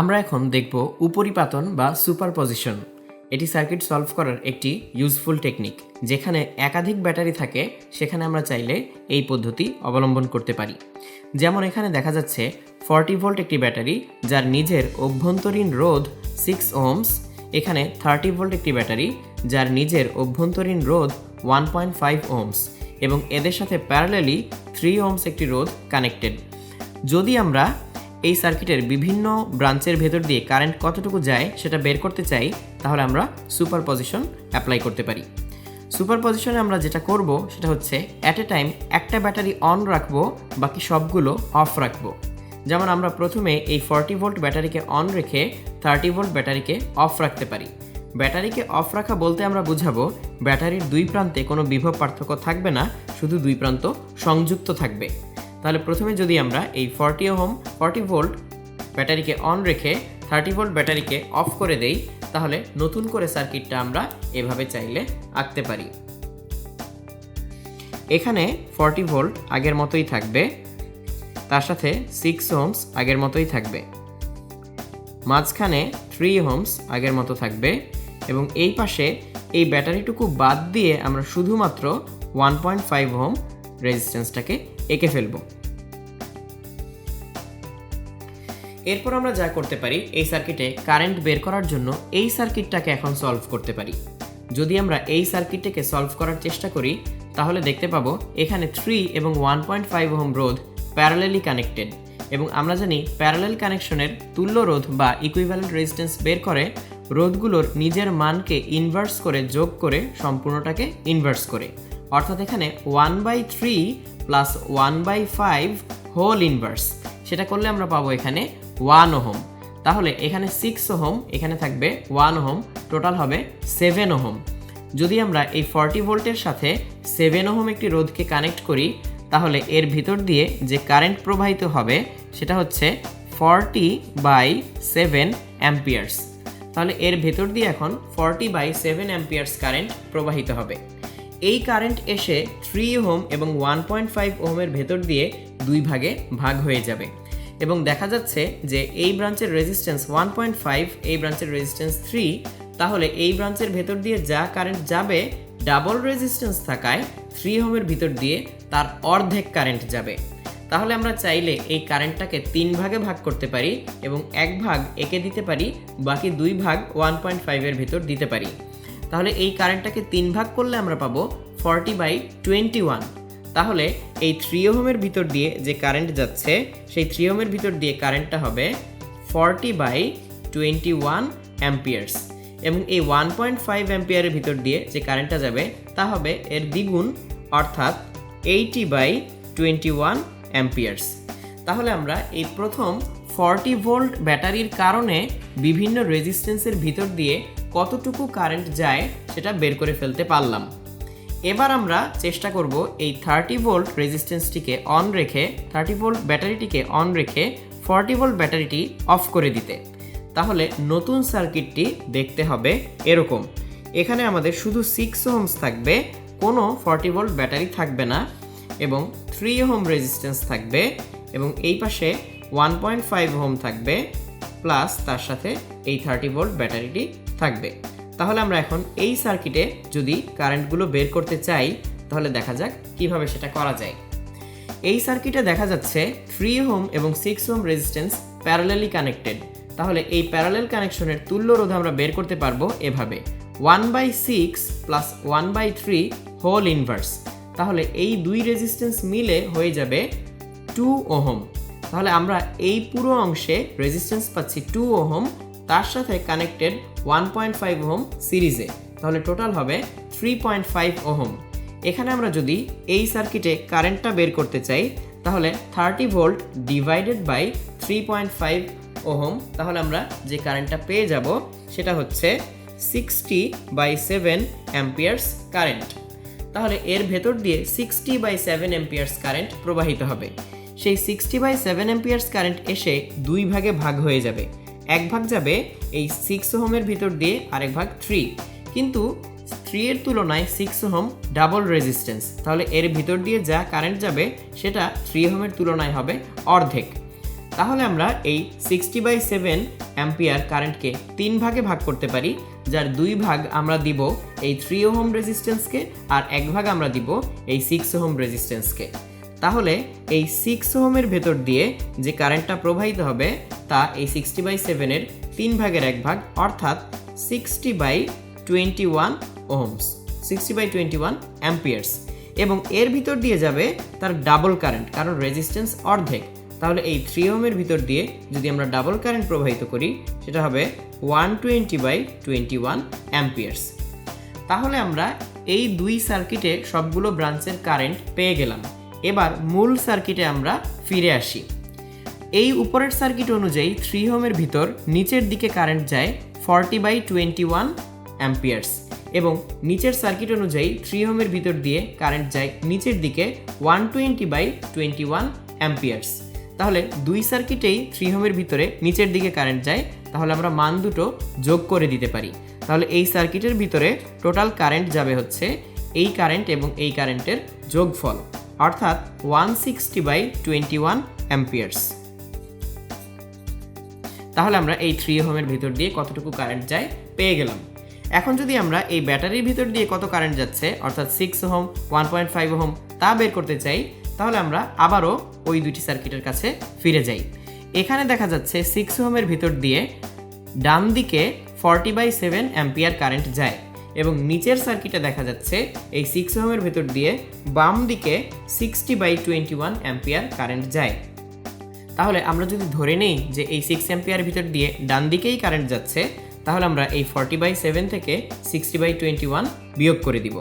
আমরা এখন দেখব উপরিপাতন বা সুপারপজিশন। এটি সার্কিট সলভ করার একটি ইউজফুল টেকনিক, যেখানে একাধিক ব্যাটারি থাকে, সেখানে আমরা চাইলে এই পদ্ধতি অবলম্বন করতে পারি। যেমন এখানে দেখা যাচ্ছে, ফর্টি ভোল্ট একটি ব্যাটারি, যার নিজের অভ্যন্তরীণ রোধ সিক্স ওহমস এখানে থার্টি ভোল্ট একটি ব্যাটারি, যার নিজের অভ্যন্তরীণ রোধ ওয়ান পয়েন্ট ফাইভ ওহমস এবং এদের সাথে প্যারালেলি থ্রি ওহমস একটি রোধ কানেক্টেড যদি আমরা এই সার্কিটের বিভিন্ন ব্রাঞ্চের ভেতর দিয়ে কারেন্ট কতটুকু যায় সেটা বের করতে চাই, তাহলে আমরা সুপার পজিশন অ্যাপ্লাই করতে পারি। সুপার পজিশনে আমরা যেটা করব সেটা হচ্ছে অ্যাট এ টাইম একটা ব্যাটারি অন রাখব, বাকি সবগুলো অফ রাখব। যেমন আমরা প্রথমে এই ফর্টি ভোল্ট ব্যাটারিকে অন রেখে থার্টি ভোল্ট ব্যাটারিকে অফ রাখতে পারি। ব্যাটারিকে অফ রাখা বলতে আমরা বুঝাবো, ব্যাটারির দুই প্রান্তে কোনো বিভব পার্থক্য থাকবে না, শুধু দুই প্রান্ত সংযুক্ত থাকবে। তাহলে প্রথমে যদি আমরা এই ফর্টি ওহম, ফর্টি ভোল্ট ব্যাটারিকে অন রেখে থার্টি ভোল্ট ব্যাটারিকে অফ করে দেই, তাহলে নতুন করে সার্কিটটা আমরা এভাবে চাইলে আঁকতে পারি। এখানে ফর্টি ভোল্ট আগের মতোই থাকবে, তার সাথে সিক্স হোমস আগের মতোই থাকবে। মাঝখানে থ্রি হোমস আগের মতো থাকবে এবং এই পাশে এই ব্যাটারিটুকু বাদ দিয়ে আমরা শুধুমাত্র ওয়ান পয়েন্ট ফাইভ হোম রেজিস্ট্যান্সটাকে এঁকে ফেলব। এরপর আমরা যা করতে পারি, এই সার্কিটে কারেন্ট বের করার জন্য এই সার্কিটটাকে এখন সলভ করতে পারি। যদি আমরা এই সার্কিটটাকে সলভ করার চেষ্টা করি, তাহলে দেখতে পাবো এখানে থ্রি এবং ওয়ান পয়েন্ট ফাইভ ওহম রোধ প্যারালেলি কানেক্টেড এবং আমরা জানি প্যারালেল কানেকশনের তুল্য রোধ বা ইকুইভ্যালেন্ট রেজিস্ট্যান্স বের করে রোধগুলোর নিজের মানকে ইনভার্স করে যোগ করে সম্পূর্ণটাকে ইনভার্স করে। অর্থাৎ এখানে one by three plus one by five whole inverse সেটা করলে আমরা পাবো এখানে ওয়ান ওহম। তাহলে এখানে সিক্স ওহম, এখানে থাকবে ওয়ান ওহম টোটাল হবে সেভেন ওহম। যদি আমরা এই ফর্টি ভোল্টের সাথে সেভেন ওহম একটি রোধকে কানেক্ট করি, তাহলে এর ভিতর দিয়ে যে কারেন্ট প্রবাহিত হবে, সেটা হচ্ছে ফর্টি বাই সেভেন অ্যাম্পিয়ার্স তাহলে এর ভেতর দিয়ে এখন forty by seven amperes current প্রবাহিত হবে। এই কারেন্ট এসে থ্রি ওহম এবং ওয়ান পয়েন্ট ফাইভ ওহমের ভেতর দিয়ে দুই ভাগে ভাগ হয়ে যাবে। এবং দেখা যাচ্ছে যে এই ব্রাঞ্চের রেজিস্ট্যান্স ওয়ান পয়েন্ট ফাইভ এই ব্রাঞ্চের রেজিস্ট্যান্স থ্রি তাহলে এই ব্রাঞ্চের ভেতর দিয়ে যা কারেন্ট যাবে ডাবল রেজিস্ট্যান্স থাকায় থ্রি হোমের ভিতর দিয়ে তার অর্ধেক কারেন্ট যাবে। তাহলে আমরা চাইলে এই কারেন্টটাকে তিন ভাগে ভাগ করতে পারি এবং এক ভাগ একে দিতে পারি, বাকি দুই ভাগ ওয়ান পয়েন্ট ফাইভের ভিতর দিতে পারি। তাহলে এই কারেন্টটাকে তিন ভাগ করলে আমরা পাবো ফর্টি বাই টোয়েন্টি ওয়ান তাহলে এই থ্রি ওহমের ভিতর দিয়ে যে কারেন্ট যাচ্ছে, সেই থ্রি ওহমের ভিতর দিয়ে কারেন্টটা হবে forty by twenty one amperes এবং এই ওয়ান পয়েন্ট ফাইভ অ্যাম্পিয়ারের ভিতর দিয়ে যে কারেন্টটা যাবে, তা হবে এর দ্বিগুণ, অর্থাৎ eighty by twenty one amperes তাহলে আমরা এই প্রথম ফর্টি ভোল্ট ব্যাটারির কারণে বিভিন্ন রেজিস্ট্যান্সের ভিতর দিয়ে কতটুকু কারেন্ট যায় সেটা বের করে ফেলতে পারলাম। এবার আমরা চেষ্টা করব এই থার্টি ভোল্ট রেজিস্ট্যান্সটিকে অন রেখে থার্টি ভোল্ট ব্যাটারিটিকে অন রেখে ফর্টি ভোল্ট ব্যাটারিটি অফ করে দিতে। তাহলে নতুন সার্কিটটি দেখতে হবে এরকম। এখানে আমাদের শুধু সিক্স হোমস থাকবে, কোনো ফর্টি ভোল্ট ব্যাটারি থাকবে না এবং থ্রি হোম রেজিস্ট্যান্স থাকবে এবং এই পাশে ওয়ান পয়েন্ট ফাইভ হোম থাকবে প্লাস তার সাথে এই থার্টি ভোল্ট ব্যাটারিটি থাকবে। তাহলে আমরা এখন এই সার্কিটে যদি কারেন্টগুলো বের করতে চাই, তাহলে দেখা যাক কীভাবে সেটা করা যায়। এই সার্কিটে দেখা যাচ্ছে থ্রি হোম এবং six ohm resistance parallelly connected তাহলে এই প্যারালেল কানেকশনের তুল্য রোধ আমরা বের করতে পারব এভাবে। One by six plus one by three whole inverse তাহলে এই দুই রেজিস্ট্যান্স মিলে হয়ে যাবে টু ওহম তাহলে আমরা এই পুরো অংশে রেজিস্ট্যান্স পাচ্ছি টু ওহম তার সাথে connected one point five ohm সিরিজে তাহলে টোটাল হবে থ্রি পয়েন্ট ফাইভ ওহম। এখানে আমরা যদি এই সার্কিটে কারেন্টটা বের করতে চাই, তাহলে thirty volt divided by three point five ohm, তাহলে আমরা যে কারেন্টটা পেয়ে যাব, সেটা হচ্ছে sixty by seven amperes current তাহলে এর ভেতর দিয়ে sixty by seven amperes current প্রবাহিত হবে। সেই sixty by seven amperes current এসে দুই ভাগে ভাগ হয়ে যাবে। এক ভাগ যাবে এই সিক্স হোমের ভিতর দিয়ে আরেক ভাগ থ্রি কিন্তু থ্রি এর তুলনায় সিক্স হোম ডাবল রেজিস্ট্যান্স তাহলে এর ভিতর দিয়ে যা কারেন্ট যাবে, সেটা থ্রি হোমের তুলনায় হবে অর্ধেক। তাহলে আমরা এই সিক্সটি বাই সেভেন অ্যাম্পিয়ার কারেন্টকে তিন ভাগে ভাগ করতে পারি, যার দুই ভাগ আমরা দিব এই থ্রি ওহম রেজিস্ট্যান্সকে আর এক ভাগ আমরা দিব এই সিক্স ওহম রেজিস্ট্যান্সকে তাহলে এই সিক্স ওহমের ভেতর দিয়ে যে কারেন্টটা প্রবাহিত হবে, তা এই সিক্সটি বাই সেভেনের তিন ভাগের এক ভাগ, অর্থাৎ sixty by twenty one ohms sixty by twenty one amperes এবং এর ভিতর দিয়ে যাবে তার ডাবল কারেন্ট কারণ রেজিস্ট্যান্স অর্ধেক। তাহলে এই থ্রি ওহমের ভিতর দিয়ে যদি আমরা ডাবল কারেন্ট প্রবাহিত করি, সেটা হবে one twenty by twenty one amperes তাহলে আমরা এই দুই সার্কিটে সবগুলো ব্রাঞ্চের কারেন্ট পেয়ে গেলাম। এবার মূল সার্কিটে আমরা ফিরে আসি। এই উপরের সার্কিট অনুযায়ী থ্রি হোমের ভিতর নিচের দিকে কারেন্ট যায় forty by twenty one amperes এবং নিচের সার্কিট অনুযায়ী থ্রি হোমের ভিতর দিয়ে কারেন্ট যায় নিচের দিকে one twenty by twenty one amperes তাহলে দুই সার্কিটেই থ্রি হোমের ভিতরে নিচের দিকে কারেন্ট যায়, তাহলে আমরা মান দুটো যোগ করে দিতে পারি। তাহলে এই সার্কিটের ভিতরে টোটাল কারেন্ট যাবে হচ্ছে এই কারেন্ট এবং এই কারেন্টের যোগফল। অর্থাৎ one sixty by twenty one amperes তাহলে আমরা এই থ্রি হোমের ভিতর দিয়ে কতটুকু কারেন্ট যায় পেয়ে গেলাম। এখন যদি আমরা এই ব্যাটারির ভিতর দিয়ে কত কারেন্ট যাচ্ছে, অর্থাৎ six ohm one point five ohm তা বের করতে চাই, তাহলে আমরা আবারও ওই দুইটি সার্কিটের কাছে ফিরে যাই। এখানে দেখা যাচ্ছে সিক্স হোমের ভিতর দিয়ে ডান দিকে forty by seven ampere current যায়। এবং নিচের সার্কিটে দেখা যাচ্ছে এই সিক্স হোমের ভেতর দিয়ে বাম দিকে sixty by twenty one ampere current যায়। তাহলে আমরা যদি ধরে নেই যে এই সিক্স অ্যাম্পিয়ার ভিতর দিয়ে ডান দিকেই কারেন্ট যাচ্ছে, তাহলে আমরা এই ফর্টি বাই সেভেন থেকে সিক্সটি বাই টোয়েন্টি ওয়ান বিয়োগ করে দিব।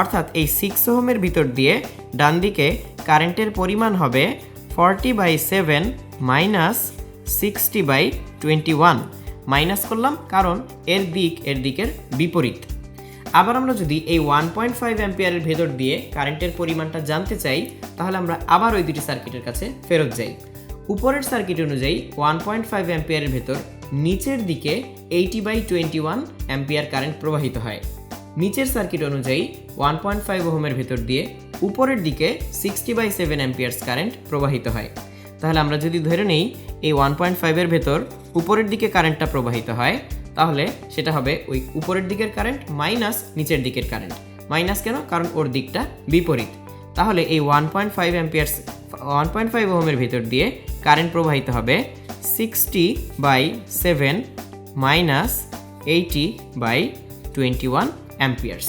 অর্থাৎ এই সিক্স ওহমের ভিতর দিয়ে ডান দিকে কারেন্টের পরিমাণ হবে forty by seven minus sixty by twenty one minus করলাম কারণ এর দিক এর দিকের বিপরীত। আবার আমরা যদি এই ওয়ান পয়েন্ট ফাইভ অ্যাম্পিয়ারের ভেতর দিয়ে কারেন্টের পরিমাণটা জানতে চাই, তাহলে আমরা আবার ওই দুটি সার্কিটের কাছে ফেরত যাই। উপরের সার্কিট অনুযায়ী ওয়ান পয়েন্ট ফাইভ অ্যাম্পিয়ারের ভেতর নিচের দিকে eighty by twenty one ampere current প্রবাহিত হয়। নিচের সার্কিট অনুযায়ী ওয়ান পয়েন্ট ফাইভ ওহমের ভেতর দিয়ে উপরের দিকে sixty by seven amperes current প্রবাহিত হয়। তাহলে আমরা যদি ধরে নেই, এই ওয়ান পয়েন্ট ফাইভের ভেতর উপরের দিকে কারেন্টটা প্রবাহিত হয় তাহলে সেটা হবে ওই উপরের দিকের কারেন্ট মাইনাস নিচের দিকের কারেন্ট মাইনাস কেন? কারণ ওর দিকটা বিপরীত। তাহলে এই one point five amperes one point five ওহমের ভিতর দিয়ে কারেন্ট প্রবাহিত হবে sixty by seven minus eighty by twenty one amperes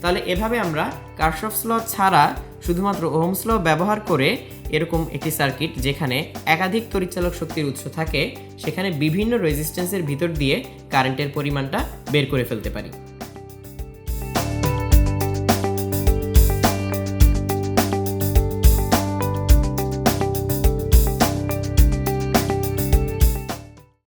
তাহলে এভাবে আমরা কার্শফস ল ছাড়া শুধুমাত্র ওহমস ল ব্যবহার করে এরকম একটি সার্কিট যেখানে একাধিক তড়িৎচালক শক্তির উৎস থাকে, সেখানে বিভিন্ন রেজিস্ট্যান্সের ভিতর দিয়ে কারেন্টের পরিমাণটা বের করে ফেলতে পারি।